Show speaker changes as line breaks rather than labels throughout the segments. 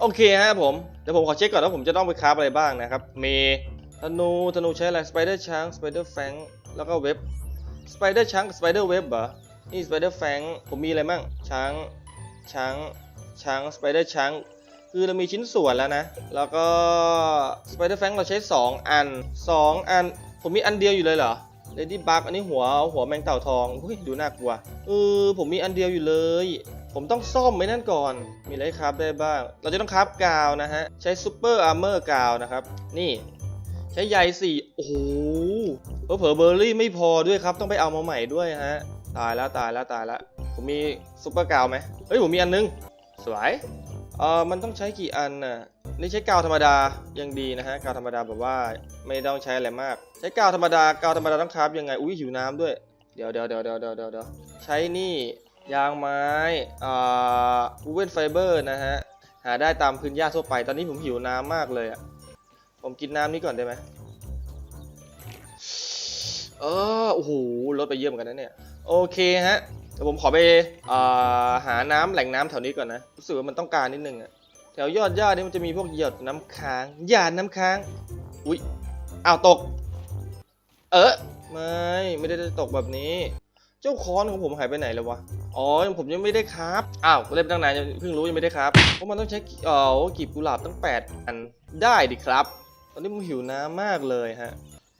โอเคฮะผม เดี๋ยวผมขอเช็คก่อนว่าผมจะต้องไปคราฟอะไรบ้างนะครับ มีธนูธนูใช้อะไรสไปเดอร์ช้างสไปเดอร์แฟงแล้วก็เว็บสไปเดอร์ช้างสไปเดอร์เว็บเหรอ นี่สไปเดอร์แฟงผมมีอะไรมั่งช้างช้างช้างสไปเดอร์ช้างคือเรามีชิ้นส่วนแล้วนะ แล้วก็สไปเดอร์แฟงเราใช้ 2 อัน 2 อัน ผมมีอันเดียวอยู่เลยเหรอเลดี้บักอันนี้หัวหัวแมงเต่าทองอุ้ยดูน่ากลัวเออผมมีอันเดียวอยู่เลย ผมต้องซ่อมไว้นั่นก่อน มีอะไรครับได้บ้าง เราจะต้องคราฟกาวนะฮะ ใช้ซูเปอร์อาร์เมอร์กาวนะครับ นี่ ใช้ใยสี่โอ้โหเผลอเบอร์รี่ไม่พอด้วยครับ ต้องไปเอามาใหม่ด้วยฮะ ตายแล้วตายแล้วตายแล้ว ผมมีซูเปอร์กาวไหมเฮ้ยผมมีอันนึง สวย เออมันต้องใช้กี่อันน่ะ นี่ใช้กาวธรรมดายังดีนะฮะ กาวธรรมดาแบบว่าไม่ต้องใช้อะไรมาก ใช้กาวธรรมดา กาวธรรมดาต้องคราฟยังไง อุ้ยหิวน้ำด้วยเดี๋ยวเดี๋ยวเดี๋ยวเดี๋ยวเดี๋ยวเดี๋ยวเดี๋ยวใช้นี่ ยางไม้อ่าวูเวนไฟเบอร์นะฮะ หาได้ตามพื้นหญ้าทั่วไป ตอนนี้ผมหิวน้ำมากเลยอะผมกินน้ำนี้ก่อนได้ไหมเออโอ้โหลดไปเยอะเหมือนกันนะเนี่ย โอเคฮะเดี๋ยวผมขอไปอ่าหาน้ำแหล่งน้ำแถวนี้ก่อนนะ รู้สึกว่ามันต้องการนิดนึงอะแถวยอดหญ้านี่มันจะมีพวกหยดน้ำค้างหยาดน้ำค้าง อุ๊ยอ้าวตก เออไม่ ไม่ได้ตกแบบนี้ จ้าค้อนของผมหายไปไหนแล้ววะ อ๋อ ผมยังไม่ได้ครับ อ้าวเล่นตั้งนานยังเพิ่งรู้ยังไม่ได้ครับ เพราะมันต้องใช้กีเอ๋อกีบกุหลาบตั้ง 8 อัน ได้ดิครับ ตอนนี้ผมหิวน้ำมากเลยฮะ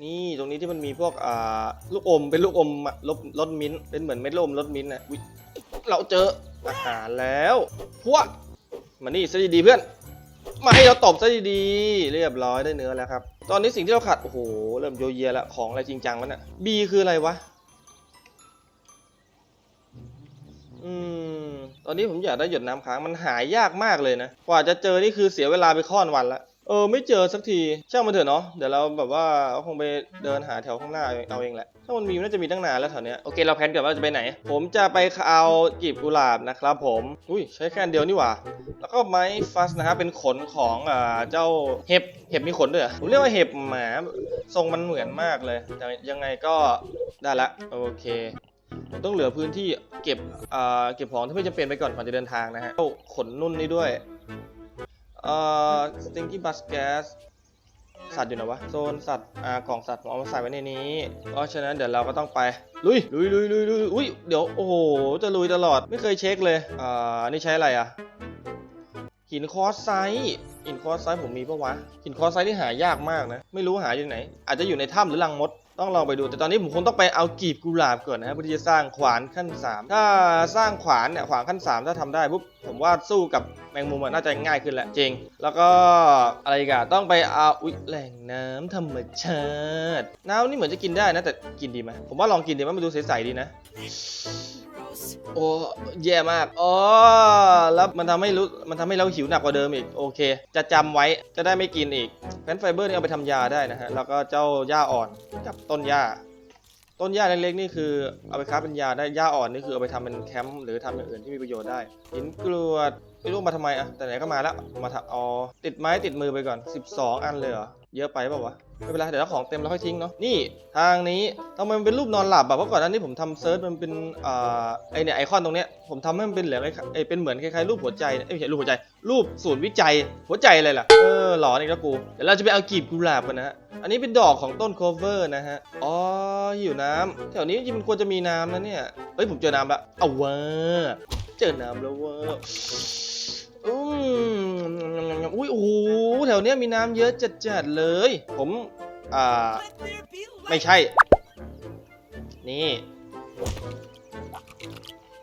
นี่ตรงนี้ที่มันมีพวกอ่าลูกอมเป็นลูกอมรสรสมิ้นท์เป็นเหมือนเม็ดลูกอมรสมิ้นท์นะเราเจออาหารแล้วพวกมานี่ซะดีๆเพื่อน มาให้เราตบซะดีๆเรียบร้อยได้เนื้อแล้วครับ ตอนนี้สิ่งที่เราขาดโอ้โหเริ่มโยเยแล้วของอะไรจริงจังวะเนี่ย B คืออะไรวะ ตอนนี้ผมอยากได้หยดน้ำค้างมันหายยากมากเลยนะ กว่าจะเจอนี่คือเสียเวลาไปค่อนวันละเออไม่เจอสักทีช่างมันเถอะเนาะเดี๋ยวเราแบบว่าคงไปเดินหาแถวข้างหน้าเอาเองแหละถ้ามันมีน่าจะมีตั้งนานแล้วแถวเนี้ยโอเคเราแพลนกันว่าจะไปไหน ผมจะไปเอากีบกุหลาบนะครับผมอุ้ยใช้แค่เดียวนี่หว่า แล้วก็ไม้ฟัสนะครับเป็นขนของอ่าเจ้าเห็บเห็บมีขนด้วยผมเรียกว่าเห็บหมาทรงมันเหมือนมากเลยแต่ยังไงก็ได้ละโอเค ต้องเหลือพื้นที่เก็บเก็บของที่ไม่จำเป็นไปก่อนก่อนจะเดินทางนะฮะเอาขนนุ่นนี่ด้วยเอ่อ stinky bus gas สัตว์อยู่ไหนวะ โซนสัตว์อ่ากล่องสัตว์ผมเอามาใส่ไว้ในนี้ เพราะฉะนั้นเดี๋ยวเราก็ต้องไป ลุย ลุยลุยลุยลุยอุ้ย เดี๋ยว โอ้โห จะลุยตลอด ไม่เคยเช็คเลยอ่านนี้ใช้อะไรอะ หินคอสไซต์หินคอสไซต์ผมมีปะวะ หินคอสไซต์ที่หายากมากนะ ไม่รู้หาอยู่ไหน อาจจะอยู่ในถ้ำหรือลังมด ต้องลองไปดู แต่ตอนนี้ผมคงต้องไปเอากีบกุหลาบก่อนนะครับเพื่อที่จะสร้างขวานขั้น 3 ถ้าสร้างขวานเนี่ยขวานขั้น 3 ถ้าทำได้ปุ๊บผมว่าสู้กับแมงมุมน่าจะง่ายขึ้นแหละจริง แล้วก็อะไรกันต้องไปเอาอุ๊ยแหล่งน้ำธรรมชาติน้ำนี่เหมือนจะกินได้นะ แต่กินดีไหมผมว่าลองกินดีไหมมันดูใสๆดีนะโอ้แย่มากอ๋อแล้วมันทำให้รู้มันทำให้เราหิวหนักกว่าเดิมอีก โอเค จะจำไว้จะได้ไม่กินอีก แพนไฟเบอร์นี่เอาไปทำยาได้นะฮะ แล้วก็เจ้าหญ้าอ่อนกับต้นหญ้า ต้นหญ้าเล็กๆนี่คือเอาไปค้าเป็นยาได้ หญ้าอ่อนนี่คือเอาไปทำเป็นแคมป์หรือทำอย่างอื่นที่มีประโยชน์ได้หินกรวด ไม่รู้มาทำไมอะแต่ไหนก็มาแล้วมาทำอ๋อติดไม้ติดมือไปก่อน 12 อันเลยเหรอเยอะไปเปล่าวะไม่เป็นไรเดี๋ยวถ้าของเต็มเราค่อยทิ้งเนาะนี่ทางนี้ทำไมมันเป็นรูปนอนหลับแบบเพราะก่อนหน้านี้ผมทำเซิร์ชมันเป็นอ่าไอเนี่ยไอคอนตรงเนี้ยผมทำให้มันเป็นเหลืองไอ้ไอเป็นเหมือนคล้ายๆรูปหัวใจเอ้ยไม่ใช่รูปหัวใจ รูปศูนย์วิจัยหัวใจอะไรล่ะเออหลอนอีกแล้วกูเดี๋ยวเราจะไปเอากีบกุหลาบกันนะฮะอันนี้เป็นดอกของต้นโคเวอร์นะฮะอ๋อหิวน้ำแถวนี้จริงๆมันควรจะมีน้ำนะเนี่ยเฮ้ยผมเจอน้ำละเอาเว้าเจอน้ำแล้วเว้อ อุ้ยโอ้โหแถวเนี้ยมีน้ำเยอะจัดๆเลย ผม อ่า ไม่ใช่ นี่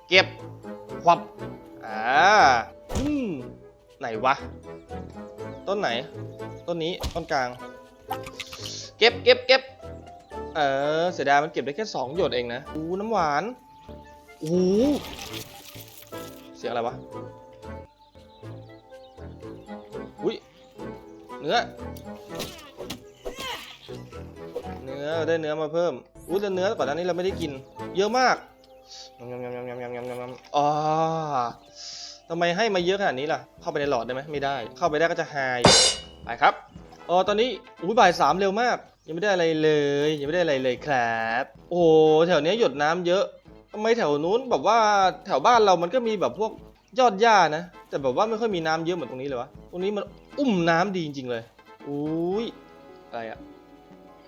เก็บควับอ่าอืมไหนวะ ต้นไหน ต้นนี้ ต้นกลาง เก็บเก็บเก็บเออ เสียดายมันเก็บได้แค่สองหยดเองนะอู้น้ำหวานโอ้เสียงอะไรวะ เนื้อ เนื้อได้เนื้อมาเพิ่มอุ้ยแต่เนื้อก่อนหน้านี้เราไม่ได้กิน เยอะมากยำยำยำยำยำยำยำยำอ๋อทำไมให้มาเยอะขนาดนี้ล่ะ เข้าไปในหลอดได้ไหมไม่ได้ เข้าไปได้ก็จะหายไปครับเออตอนนี้อุ้ยบ่ายสามเร็วมาก ยังไม่ได้อะไรเลย ยังไม่ได้อะไรเลยครับ โอ้โหแถวเนี้ยหยดน้ำเยอะทำไมแถวนู้นแบบว่าแถวบ้านเรามันก็มีแบบพวกยอดหญ้านะ แต่แบบว่าไม่ค่อยมีน้ำเยอะเหมือนตรงนี้เลยวะ ตรงนี้มัน อุ้มน้ำดีจริง ๆ เลย อุ้ยอะไรอะ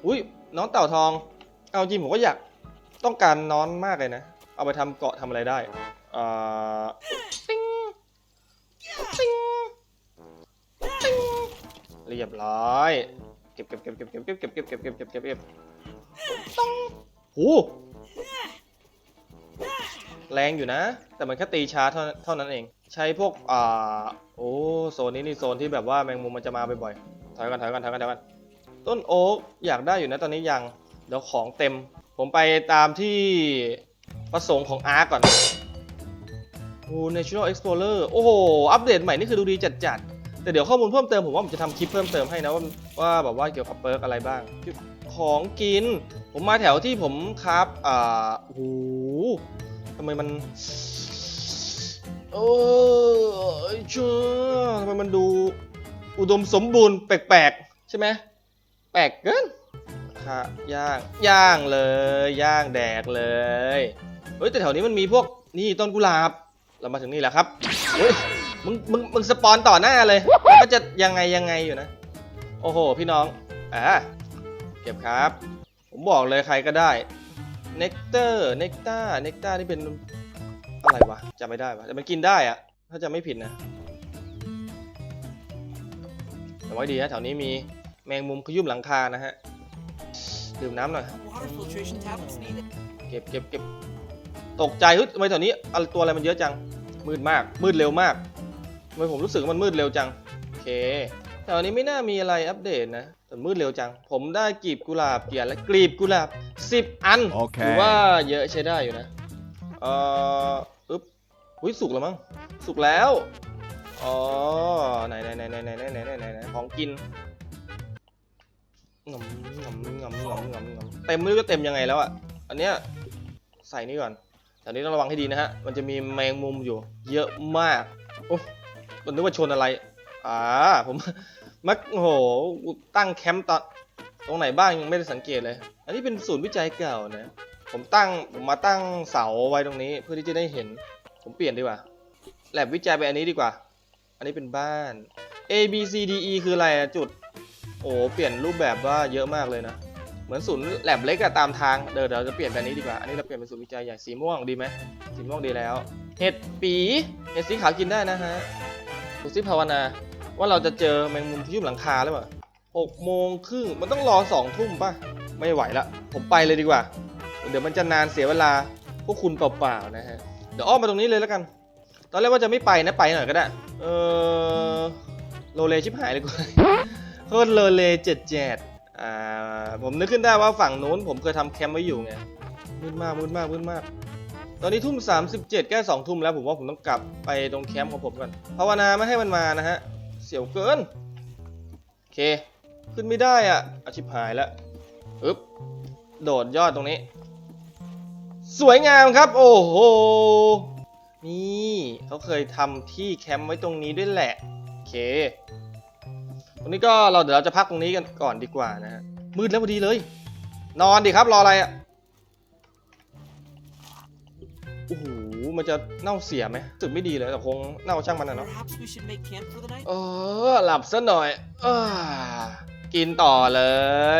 อุ้ยน้องเต่าทอง เอาจริงผมก็อยากต้องการน้อนมากเลยนะ เอาไปทำเกาะทำอะไรได้อ่าติ้งติ้งติ้งเรียบร้อยเก็บเก็บเก็บเก็บเก็บเก็บเก็บเก็บเก็บเก็บเก็บเก็บเก็บต้องโหแรงอยู่นะ แต่มันแค่ตีช้าเท่าเท่านั้นเอง ใช้พวกอ่าโอ้โซนนี้นี่โซนที่แบบว่าแมงมุมมันจะมาบ่อยๆถอยกันถอยกันถอยกันถอยกันต้นโอ๊กอยากได้อยู่นะตอนนี้ยังเดี๋ยวของเต็ม ผมไปตามที่ประสงค์ของอาร์ก่อนโอ้ National Explorer โอ้โห อัปเดตใหม่นี่คือดูดีจัดๆ แต่เดี๋ยวข้อมูลเพิ่มเติมผมว่าผมจะทำคลิปเพิ่มเติมให้นะว่าว่าแบบว่าเกี่ยวกับเปิร์กอะไรบ้าง ของกิน ผมมาแถวที่ผมครับ อ่าโอ้โหทำไมมัน โอ้ยเชื่อทำไมมันดู อุดมสมบูรณ์แปลกๆ ใช่ไหมแปลกเกินค่ะย่างย่างเลยย่างแดกเลยเฮ้ยแต่แถวนี้มันมีพวกนี่ต้นกุหลาบ เรามาถึงนี่แล้วครับเฮ้ยมึงมึงมึงสปอนต่อหน้าเลยมันก็จะยังไงยังไงอยู่นะ โอ้โห พี่น้องอ่าเก็บครับ ผมบอกเลยใครก็ได้เนกเตอร์เนกตาเนกตานี่เป็น อะไรวะจำไม่ได้วะแต่มันกินได้อะถ้าจะไม่ผิดนะแต่ไว้ดีนะแถวนี้มีแมงมุมขยุ่มหลังคานะฮะดื่มน้ำหน่อย
Water filtration tablets needed.
เก็บเก็บเก็บตกใจเฮ้ยทำไมแถวนี้อะไรตัวอะไรมันเยอะจังมืดมากมืดเร็วมากทำไมผมรู้สึกว่ามันมืดเร็วจังโอเคแถวนี้ไม่น่ามีอะไรอัปเดตนะแต่มืดเร็วจัง ผมได้กลีบกุหลาบเกียร์และกลีบกุหลาบ10 อัน
โอเค
ถือว่าเยอะใช้ได้อยู่นะเอ่อ อุ้ยสุกแล้วมั้งสุกแล้วอ๋อไหนไหนไหนไหนไหนไหนไหนไหนไหนไหนของกินงำงำงำงำงำงำเต็มไม่รู้จะเต็มยังไงแล้วอะอันเนี้ยใส่นี่ก่อนแต่นี้ต้องระวังให้ดีนะฮะมันจะมีแมงมุมอยู่ เยอะมากโอ้ผมนึกว่าชนอะไรอ่าผมมักโหตั้งแคมป์ตอนตรงไหนบ้างยังไม่ได้สังเกตเลย อันนี้เป็นศูนย์วิจัยเก่านะ ผมตั้งผมมาตั้งเสาไว้ตรงนี้เพื่อที่จะได้เห็น ผมเปลี่ยนดีกว่าแลบวิจัยไปอันนี้ดีกว่า อันนี้เป็นบ้าน A B C D E คืออะไรจุด โอ้เปลี่ยนรูปแบบว่าเยอะมากเลยนะ เหมือนศูนย์แลบเล็กอะตามทาง เดี๋ยวเราจะเปลี่ยนแบบนี้ดีกว่า อันนี้เราเปลี่ยนเป็นศูนย์วิจัยใหญ่สีม่วงดีไหมสีม่วงดีแล้ว เห็ดปีเห็ดสีขาวกินได้นะฮะดูซิภาวนาว่าเราจะเจอแมงมุมที่ยุ่มหลังคาหรือเปล่าหกโมงครึ่งมันต้องรอสองทุ่มป่ะ ไม่ไหวละ ผมไปเลยดีกว่า เดี๋ยวมันจะนานเสียเวลาพวกคุณเปล่าๆนะฮะ เดี๋ยวอ้อมมาตรงนี้เลยแล้วกัน ตอนแรกว่าจะไม่ไปนะไปหน่อยก็ได้ เออโลเลชิบหายเลยกูโคตรโลเลเจ็ดเจ็ดอ่า ผมนึกขึ้นได้ว่าฝั่งนู้นผมเคยทำแคมป์ไว้อยู่ไงมืดมากมืดมากมืดมาก ตอนนี้ทุ่ม 37ใกล้2ทุ่มแล้วผมว่าผมต้องกลับไปตรงแคมป์ของผมก่อนภาวนาไม่ให้มันมานะฮะ เสียวเกิน โอเค ขึ้นไม่ได้อะอาชิบหายแล้วอึ๊บ โดดยอดตรงนี้ สวยงามครับ โอ้โห นี่เขาเคยทำที่แคมป์ไว้ตรงนี้ด้วยแหละ โอเค ตรงนี้ก็เราเดี๋ยวเราจะพักตรงนี้กันก่อนดีกว่านะฮะ มืดแล้วพอดีเลย นอนดิครับรออะไรอะ โอ้โห มันจะเน่าเสียไหมรู้สึกไม่ดีเลยแต่คงเน่าช่างมันนะเนาะ
Perhaps we should make camp for the night.
เออ หลับซะหน่อยเออกินต่อเล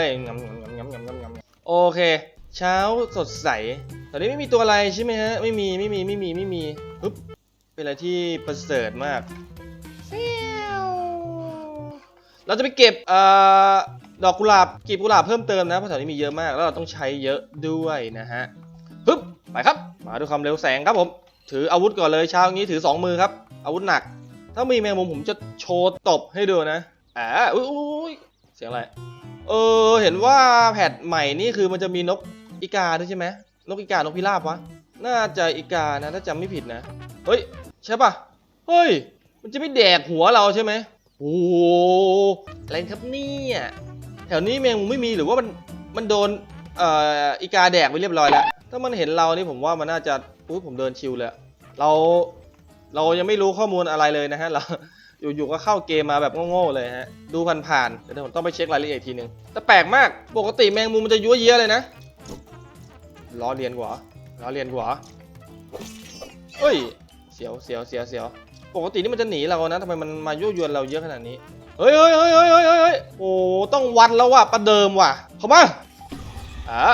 ยงำงำงำงำงำงำงำโอเค เช้าสดใส ตอนนี้ไม่มีตัวอะไรใช่ไหมฮะ ไม่มี ไม่มี ไม่มี ไม่มีปึ๊บ เป็นอะไรที่ประเสริฐมาก เราจะไปเก็บเอ่อดอกกุหลาบกีบกุหลาบเพิ่มเติมนะ เพราะแถวนี้มีเยอะมาก แล้วเราต้องใช้เยอะด้วยนะฮะปึ๊บ ไปครับ มาด้วยความเร็วแสงครับผม ถืออาวุธก่อนเลยเช้าอย่างนี้ถือสองมือครับ อาวุธหนัก ถ้ามีแมงมุมผมจะโชว์ตบให้ดูนะอ่าอุ้ยอุ้ยเสียงอะไร เออ เห็นว่าแพทใหม่นี่คือมันจะมีนก อีกาด้วยใช่ไหมนกอีกานกพิราบวะ น่าจะอีกานะถ้าจำไม่ผิดนะ เฮ้ย ใช่ปะเฮ้ย มันจะไม่แดกหัวเราใช่ไหมโอ้โหอะไรครับเนี่ยแถวนี้แมงมุมไม่มีหรือว่ามันมันโดนเอ่ออีกาแดกไปเรียบร้อยแล้ว ถ้ามันเห็นเรานี่ผมว่ามันน่าจะอุ้ยผมเดินชิวเลยเราเรายังไม่รู้ข้อมูลอะไรเลยนะฮะเราอยู่ๆก็เข้าเกมมาแบบโง่ๆเลยฮะ ดูผ่านๆเดี๋ยวผมต้องไปเช็ครายละเอียดอีกทีนึงแต่แปลกมาก ปกติแมงมุมมันจะยั่วเยี้ยเลยนะ ล้อเลียนกว่าล้อเลียนกว่าเฮ้ย เสียวเสียวเสียวเสียวปกตินี่มันจะหนีเรานะทำไมมันมายั่วยวนเราเยอะขนาดนี้ เฮ้ยเฮ้ยเฮ้ยเฮ้ยเฮ้ยเฮ้ยโอ้ต้องวัดแล้วว่ะประเดิมว่ะ เข้ามาอะ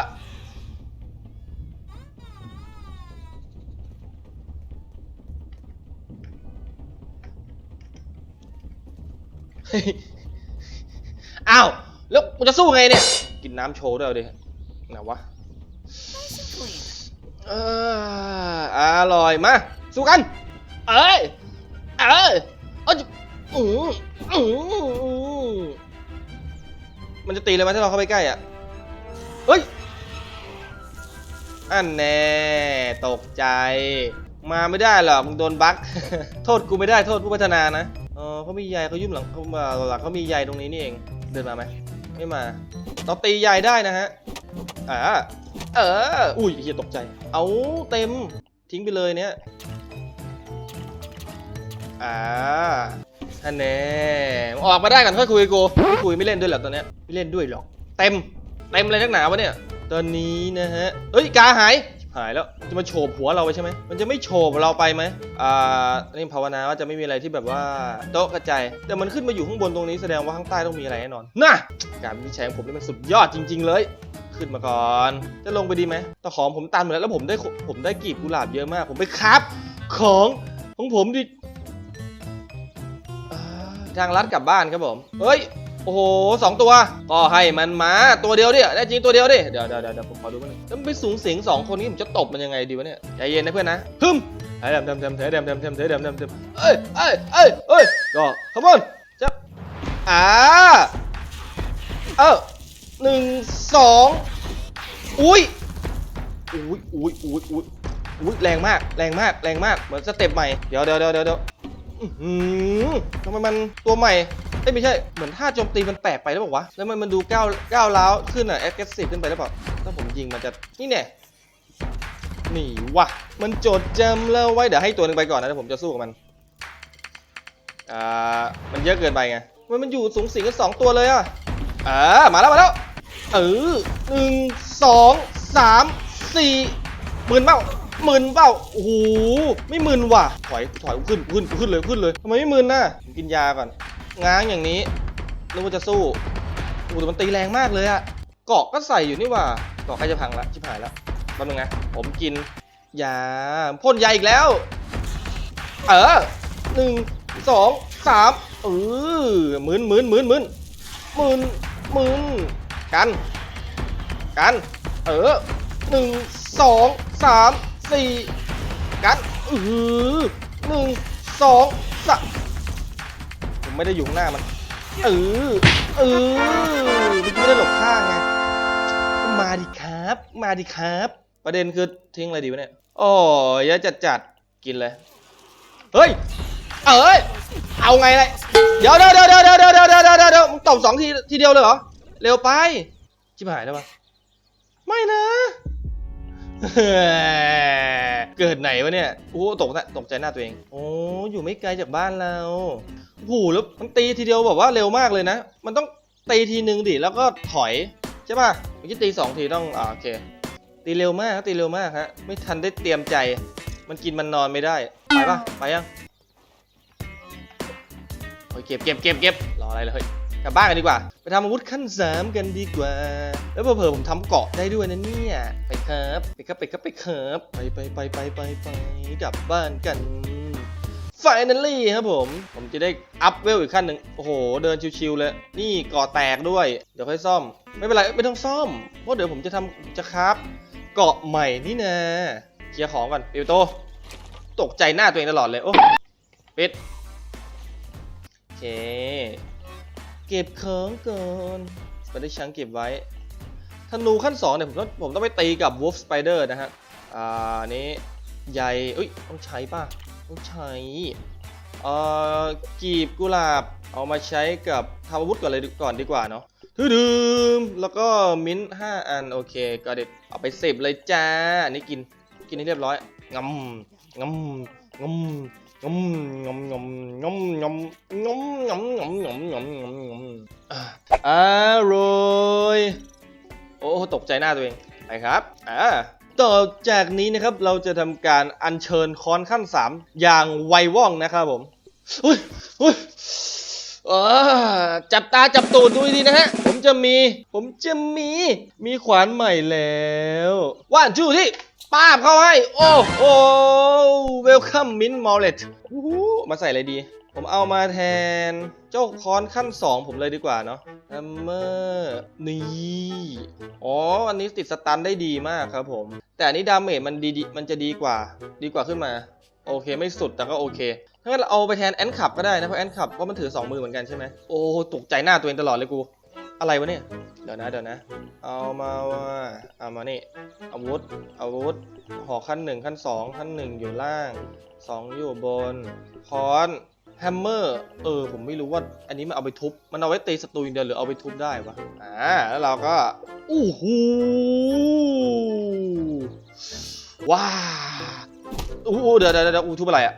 อ้าว แล้วกูจะสู้ไงเนี่ย กินน้ำโชว์ด้วยเอาดิไหนวะ เอออร่อยมาสู้กัน เอ้ยเอ้ยเอ้ยอืออือมันจะตีเลยไหมถ้าเราเข้าไปใกล้อะเฮ้ยอันแน่ตกใจ มาไม่ได้หรอกมึงโดนบั๊กโทษกูไม่ได้โทษผู้พัฒนานะเออเขามีใยเขายุ่มหลังเขามาหลังเขามีใยตรงนี้นี่เอง เดินมาไหมไม่มาเราตีใยได้นะฮะ อ่าเออ อุ้ยเฮียตกใจ เอาเต็ม ทิ้งไปเลยเนี่ย อ่าอันแน่ออกมาได้กันค่อยคุยกูไม่คุยไม่เล่นด้วยหรอตอนเนี้ยไม่เล่นด้วยหรอก เต็ม เต็มเลยนักหนาวะเนี่ย ตอนนี้นะฮะ เอ้ยกาหาย หายแล้ว จะมาโฉบหัวเราไปใช่ไหม มันจะไม่โฉบเราไปไหมอ่า นี่ภาวนาว่าจะไม่มีอะไรที่แบบว่าโต๊ะกระจายแต่มันขึ้นมาอยู่ข้างบนตรงนี้แสดงว่าข้างใต้ต้องมีอะไรแน่นอน น่ะ การวิจัยของผมนี่มันสุดยอดจริง ๆ เลยึ้นมาก่อน จะลงไปดีไหมแต่ขอมผมตันหมดแล้วแล้วผมได้ผมได้กีบกุหลาบเยอะมาก ผมไปครับของของผมดิทางลัดกลับบ้านครับผม เฮ้ย โอ้โหสองตัว ก็ให้มันมาตัวเดียวดิได้จริงตัวเดียวดิ เดี๋ยวเดี๋ยวเดี๋ยวผมขอดูมันหนึ่งแล้วไปสูงเสียงสองคนนี้ผมจะตบมันยังไงดีวะเนี่ย ใจเย็นนะเพื่อนนะฮึมเฮ้เดำดำดมเฮ้เดำดำดมเฮ้เดำดำดมเอ้ยเอ้ยเอ้ยเอ้ยก็ขบวนจับอ่าเออหนึ่งสอง อุ้ยอุ้ยอุ้ยอุ้ยอุ้ยอุ้ยแรงมาก แรงมาก แรงมาก เหมือนสเต็ปใหม่ เดี๋ยวเดี๋ยวเดี๋ยวเดี๋ยวอื้อหือทำไมมันตัวใหม่เอ้ยไม่ใช่ เหมือนท่าโจมตีมันแปลกไปแล้วบอกวะ แล้วมันมันดูก้าวก้าวร้าวขึ้นอะ aggressive ขึ้นไปแล้วเปล่า ถ้าผมยิงมันจะ นี่แน่หนีวะ มันโจดจำแล้วไว้ เดี๋ยวให้ตัวหนึ่งไปก่อนนะเดี๋ยวผมจะสู้กับมัน อ่า มันเยอะเกินไปไง มันมันอยู่สูงสิงกันสองตัวเลยอะ อ่า มาแล้วมาแล้ว เออหนึ่งสองสามสี่หมื่นเปล่าหมื่นเปล่าโอ้โหไม่หมื่นว่ะถอยถอยขึ้นขึ้นขึ้นเลยขึ้นเลยทำไมไม่หมื่นน่ะผมกินยาก่อนง้างอย่างนี้นึกว่าจะสู้โอ้แต่มันตีแรงมากเลยอะเกาะก็ใส่อยู่นี่ว่าเกาะใกล้จะพังละชิบหายแล้วแป๊บนึงนะผมกินยาพ่นยาอีกแล้ว เออหนึ่งสองสามเออหมื่นหมื่นหมื่นหมื่นหมื่นหมื่น กัน กัน เออหนึ่งสองสามสี่กันเออหนึ่งสองสามผมไม่ได้อยู่หน้ามันเออเออเมื่อกี้ได้หลบข้างไงมาดิครับ มาดิครับ ประเด็นคือทิ้งอะไรดีวะเนี่ยโอ้ยยจัดจัดกินเลย เฮ้ย เอ้ย เอาไงเลยวเดี๋ยวเดี๋ยวเดี๋ยวเดี๋ยวเดี๋ยวเดี๋ยวเดี๋ยวมึงตบสองทีทีเดียวเลยเหรอ เร็วไปชิบหายแล้ววะไม่นะ เกิดไหนวะเนี่ยโอ้ตกนะตกใจหน้าตัวเอง โอ้อยู่ไม่ไกลจากบ้านเราโอ้โหแล้วมันตีทีเดียวแบบว่าเร็วมากเลยนะ มันต้องตีทีนึงดิแล้วก็ถอยใช่ป่ะเมื่อกี้ตีสองทีต้องอ่าโอเค ตีเร็วมากตีเร็วมากฮะ ไม่ทันได้เตรียมใจ มันกินมันนอนไม่ได้ ไปป่ะไปยังโอ้ยเก็บเก็บเก็บเก็บรออะไรเลยเฮ้ย กลับบ้านกันดีกว่า ไปทำอาวุธขั้นสามกันดีกว่า แล้วเผื่อผมทำเกาะได้ด้วยนะเนี่ย ไปครับไปครับไปครับไปครับไปไปไปไปไปไปกลับบ้านกัน Finally ครับผม ผมจะได้อัพเวลอีกขั้นหนึ่งโอ้โห เดินชิวๆเลย นี่กาะแตกด้วย เดี๋ยวค่อยซ่อม ไม่เป็นไร ไม่ต้องซ่อม เพราะเดี๋ยวผมจะทำจะคราฟเกาะใหม่นี่นะเคลียร์ของก่อนปิวโต ตกใจหน้าตัวเองตลอดเลย โอ้ปิดโอเค เก็บของเก่อนไปได้ช้งเก็บไว้ธนูขั้น2เนี่ยผมต้องผมต้องไปตีกับ Wolf Spider นะฮะ อ่านี้ใยเอ้ยต้องใช้ป่ะ ต้องใช้เอ่อกีบกุหลาบเอามาใช้กับทำอาวุธก่อนเลยก่อนดีกว่าเนาะทืดื่มแล้วก็มิ้นท์ห้าอัน โอเค ก็เด็ดเอาไปเสิบเลยจ้า อันนี้กิน กินให้เรียบร้อยงำงำงำ งำงำงำงำงำงำงำงำงำงำงำงำอ่าอร่อยโอ้ตกใจหน้าตัวเองไปครับอ่าต่อจากนี้นะครับเราจะทำการอัญเชิญค้อนขั้น 3 อย่างไวว่องนะครับผมอุ้ยอุ้ยจับตาจับตูดดูดีนะฮะ ผมจะมี ผมจะมี มีขวานใหม่แล้วว่านจู้ที่ ป้าบเข้าให้ โอ้โหเวลคัมมินมอลเลตมาใส่อะไรดี ผมเอามาแทนเจ้าค้อนขั้น 2 ผมเลยดีกว่าเนาะแฮมเมอร์นี่อ๋อ อันนี้ติดสตันได้ดีมากครับผม แต่อันนี้ดาเมจมันดีมันจะดีกว่า ดีกว่าขึ้นมา โอเคไม่สุดแต่ก็โอเคถ้างั้นเราเอาไปแทนแอนขับก็ได้นะ เพราะแอนขับก็มันถือ 2 มือเหมือนกันใช่ไหมโอ้ตกใจหน้าตัวเองตลอดเลยกู อะไรวะเนี่ย เดี๋ยวนะเดี๋ยวนะ เอามาว่าเอามานี่อาวุธอาวุธหอขั้นหนึ่งขั้นสองขั้นหนึ่งอยู่ล่างสองอยู่บนค้อนแฮมเมอร์เออผมไม่รู้ว่า อันนี้มันเอาไปทุบ มันเอาไว้ตีศัตรูอย่างเดียวหรือเอาไปทุบได้วะอ่าแล้วเราก็อู้หูว้าอู้เดี๋ยวเดี๋ยวเดี๋ยวอู้ทุบอะไรอะ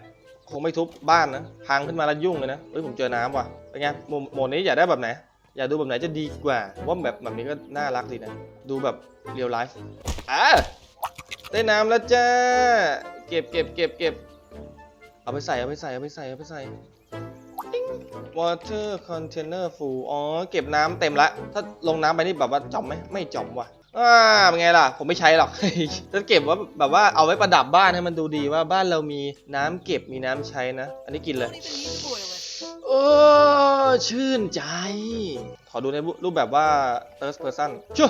คงไม่ทุบบ้านนะพังขึ้นมาแล้วยุ่งเลยนะเฮ้ยผมเจอน้ำว่ะเป็นไงโมดโหมดนี้อยากได้แบบไหน อยากดูแบบไหนจะดีกว่า ว่าแบบแบบนี้ก็น่ารักดีนะ ดูแบบเรียลไลฟ์อะได้น้ำแล้วจ้า เก็บเก็บเก็บเก็บเอาไปใส่เอาไปใส่เอาไปใส่เอาไปใส่ water container full อ๋อ เก็บน้ำเต็มละ ถ้าลงน้ำไปนี่แบบว่าจอมไหม ไม่จอมว่ะอ่าเป็นไงล่ะ ผมไม่ใช้หรอกจะเก็บว่าแบบว่าเอาไว้ประดับบ้านให้มันดูดีว่าบ้านเรามีน้ำเก็บมีน้ำใช้นะ อันนี้กินเลย อชื่นใจ ขอดูในรูปแบบว่า third person ชั่ว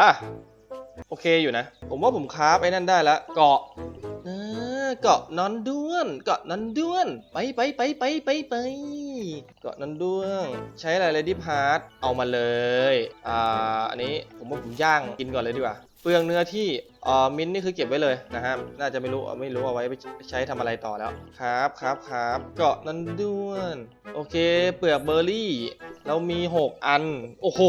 อะโอเคอยู่นะ ผมว่าผมคราฟไอ้นั่นได้แล้วเกาะเออเกาะนอนด้วน เกาะนอนด้วน ไปไปไปไปไปไป เกาะนอนด้วง ใช้อะไรเลยดิพาร์ตเอามาเลย อ่า อันนี้ผมว่าผมย่างกินก่อนเลยดีกว่า เปลืองเนื้อที่อ่อมิ้นท์นี่คือเก็บไว้เลยนะฮะ น่าจะไม่รู้ไม่รู้เอาไว้ไปใช้ทำอะไรต่อแล้ว ครับครับครับ เกาะนั้นด้วน โอเค เปลือกเบอร์รี่ เรามี 6 อัน โอ้โห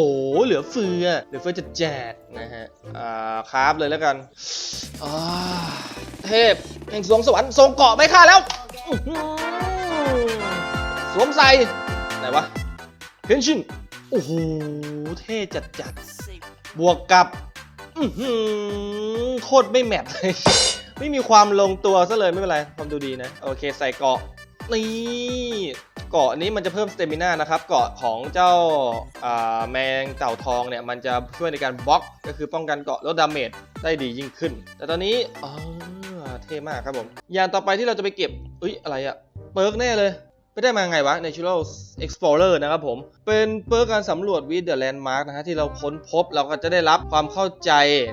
เหลือเฟือ เหลือเฟือจะแจกนะฮะ อ่า ครับเลยแล้วกันอ่าเทพแห่งสวงสวรรค์ทรงเกาะไม่ค่าแล้ว สวมใส่ไหนวะเพนชินโอ้โห เท่จัดจัดบวกกับโคตรไม่แมทเลย ไม่มีความลงตัวซะเลยไม่เป็นไรความดูดีนะ โอเคใส่เกาะนี่เกาะนี้มันจะเพิ่มสเตมิน่านะครับ เกาะของเจ้าแมงเต่าทองเนี่ย มันจะช่วยในการบล็อก ก็คือป้องกันเกาะลดดาเมจได้ดียิ่งขึ้น แต่ตอนนี้อ๋อเท่มากครับผม อย่างต่อไปที่เราจะไปเก็บเอ้ยอะไรอะเปิร์กแน่เลย ไปได้มาไงวะ Natural Explorer นะครับผม เป็นเปิร์กการสำรวจ with the landmark นะฮะที่เราค้นพบเราก็จะได้รับความเข้าใจ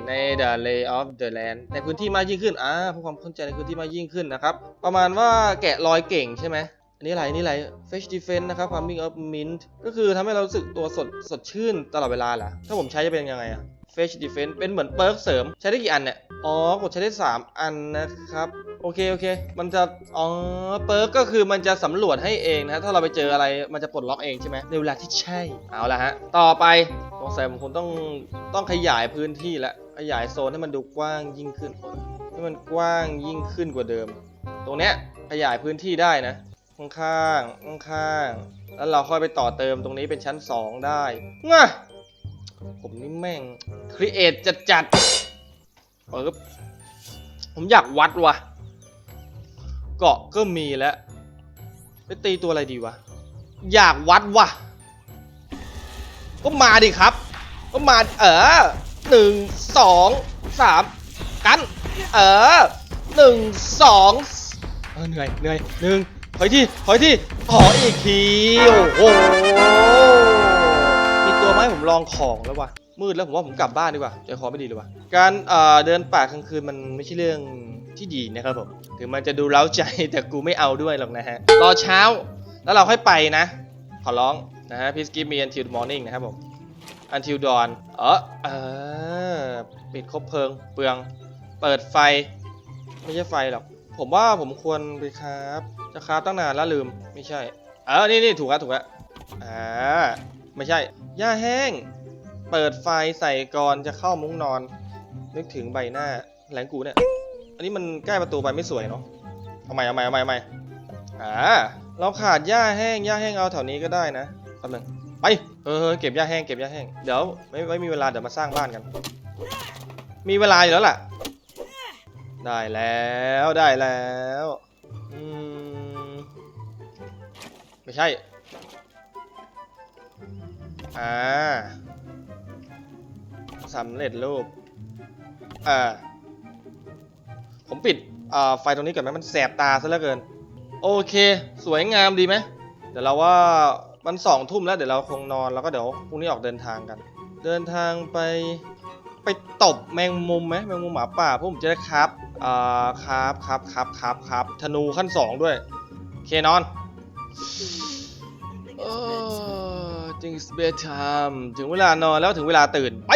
ใน the lay of the land ในพื้นที่มากยิ่งขึ้น อ่าเพื่อความเข้าใจในพื้นที่มากยิ่งขึ้นนะครับ ประมาณว่าแกะรอยเก่งใช่ไหมอันนี้อะไรอันนี่อะไร Fresh Defense นะครับ Farming of Mint ก็คือทำให้เรารู้สึกตัวสดสดชื่นตลอดเวลาเหรอถ้าผมใช้จะเป็นยังไงอะ Fresh Defense เป็นเหมือนเปิร์กเสริม ใช้ได้กี่อันเนี่ย อ๋อ กดใช้ได้ 3 อันนะครับ โอเค โอเค มันจะ อ๋อ เปิร์กก็คือมันจะสำรวจให้เองนะ ถ้าเราไปเจออะไร มันจะปลดล็อกเองใช่ไหมในเวลาที่ใช่ เอาละฮะ ต่อไปสงสัยผมคงต้อง ต้องขยายพื้นที่ละ ขยายโซนให้มันดูกว้างยิ่งขึ้น ให้มันกว้างยิ่งขึ้นกว่าเดิม ตรงเนี้ยขยายพื้นที่ได้นะ ข้างๆ ข้างๆ แล้วเราค่อยไปต่อเติมตรงนี้เป็นชั้น 2 ได้งะ ผมนี่แม่งครีเอทจัดจัดๆเออผมอยากวัดว่ะ เกาะก็มีแล้วไปตีตัวอะไรดีวะ อยากวัดว่ะ ก็มาดิครับ ก็มาเออหนึ่งสองสามกัน เออหนึ่งสองเออเหนื่อยเหนื่อยหนึ่งถอยที่ถอยที่ขออีกที โอ้โห ตัวไหมผมลองของแล้วว่ะมืดแล้วผมว่าผมกลับบ้านดีกว่าใจคอไม่ดีเลยว่ะการเดินป่ากลางคืนมันไม่ใช่เรื่องที่ดีนะครับผมถึงมันจะดูเล้าใจแต่กูไม่เอาด้วยหรอกนะฮะรอเช้าแล้วเราค่อยไปนะ ขอร้องนะฮะ please give me until the morning นะครับผม until dawn เออเออปิดคบเพลิงเปลือง เปิดไฟ ไม่ใช่ไฟหรอก ผมว่าผมควรไปครับ จะครับตั้งนานแล้วลืมไม่ใช่ เออนี่นี่ถูกแล้วถูกแล้วอ่าไม่ใช่ หญ้าแห้ง เปิดไฟใส่ก่อนจะเข้ามุ้งนอน นึกถึงใบหน้าแหลงกูเนี่ย อันนี้มันใกล้ประตูไปไม่สวยเนาะ เอาใหม่เอาใหม่เอาใหม่เอาใหม่อ่า เราขาดหญ้าแห้งหญ้าแห้งเอาแถวนี้ก็ได้นะแป๊บนึงไป เออเก็บหญ้าแห้งเก็บหญ้าแห้ง เดี๋ยวไม่ไม่มีเวลาเดี๋ยวมาสร้างบ้านกัน มีเวลาอยู่แล้วล่ะ ได้แล้วได้แล้ว อืม ไม่ใช่ อ่าสำเร็จรูปอ่าผมปิดอ่าไฟตรงนี้ก่อนไหมมันแสบตาซะเหลือเกิน โอเค สวยงามดีไหมเดี๋ยวเราว่ามันสองทุ่มแล้วเดี๋ยวเราคงนอนแล้วก็เดี๋ยวพรุ่งนี้ออกเดินทางกัน เดินทางไปไปตบแมงมุมไหมแมงมุมหมาป่าพวกผมจะได้ครับอ่าครับครับครับครับครับธนูขั้นสองด้วย โอเคนอน
I think
เอ
it's bedtime.
ถึงเวลานอนแล้วถึงเวลาตื่น ไป